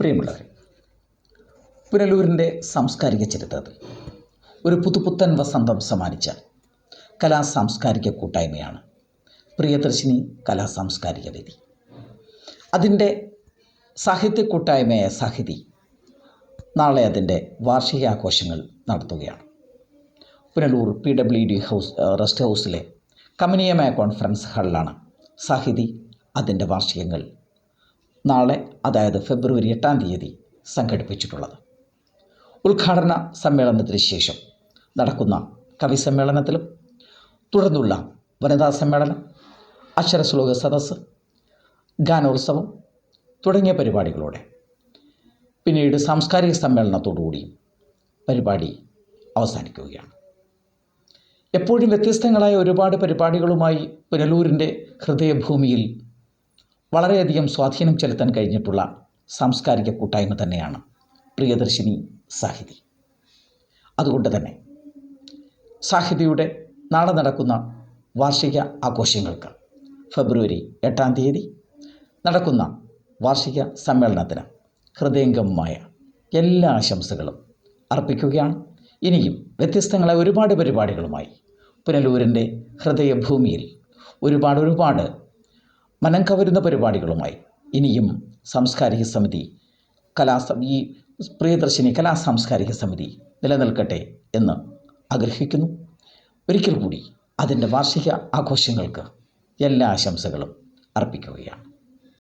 പ്രിയമുള്ളവരെ പുനലൂരിന്റെ സാംസ്കാരിക ചരിത്രത്തിൽ ഒരു പുതുപുത്തൻ വസന്തം സമ്മാനിച്ച കലാ സാംസ്കാരിക കൂട്ടായ്മയാണ് പ്രിയദർശിനി കലാ സാംസ്കാരിക വേദി. അതിന്റെ സാഹിത്യ കൂട്ടായ്മയായ സാഹിതി നാളെ അതിന്റെ വാർഷികാഘോഷങ്ങൾ നടത്തുകയാണ്. Punalur P W D house rest ഹൗസിലെ കമനീയമായ കോൺഫറൻസ് ഹാളിലാണ് സാഹിതി അതിന്റെ വാർഷികങ്ങൾ നാളെ അതായത് ഫെബ്രുവരി എട്ടാം തീയതി സംഘടിപ്പിച്ചിട്ടുള്ളത്. ഉദ്ഘാടന സമ്മേളനത്തിന് ശേഷം നടക്കുന്ന കവി സമ്മേളനത്തിലും തുടർന്നുള്ള വനിതാ സമ്മേളനം അക്ഷരശ്ലോക സദസ് ഗാനോത്സവം തുടങ്ങിയ പരിപാടികളോടെ. പിന്നീട് സാംസ്കാരിക സമ്മേളനത്തോടുകൂടി പരിപാടി അവസാനിക്കുകയാണ്. എപ്പോഴും വ്യത്യസ്തങ്ങളായ ഒരുപാട് പരിപാടികളുമായി പുനലൂരിന്റെ ഹൃദയഭൂമിയിൽ വളരെയധികം സ്വാധീനം ചെലുത്താൻ കഴിഞ്ഞിട്ടുള്ള സാംസ്കാരിക കൂട്ടായ്മ തന്നെയാണ് പ്രിയദർശിനി സാഹിതി. അതുകൊണ്ട് തന്നെ സാഹിതിയുടെ നാളെ നടക്കുന്ന വാർഷിക ആഘോഷങ്ങൾക്ക് ഫെബ്രുവരി എട്ടാം തീയതി നടക്കുന്ന വാർഷിക സമ്മേളനത്തിന് ഹൃദയംഗമമായ എല്ലാ ആശംസകളും അർപ്പിക്കുകയാണ്. ഇനിയും വ്യത്യസ്തങ്ങളെ ഒരുപാട് പരിപാടികളുമായി പുനലൂരിന്റെ ഹൃദയഭൂമിയിൽ ഒരുപാട് ഒരുപാട് മനം കവരുന്ന പരിപാടികളുമായി ഇനിയും സാംസ്കാരിക സമിതി കലാ ഈ പ്രിയദർശിനി കലാ സാംസ്കാരിക സമിതി നിലനിൽക്കട്ടെ എന്ന് ആഗ്രഹിക്കുന്നു. ഒരിക്കൽ കൂടി അതിന്റെ വാർഷിക ആഘോഷങ്ങൾക്ക് എല്ലാ ആശംസകളും അർപ്പിക്കുകയാണ്.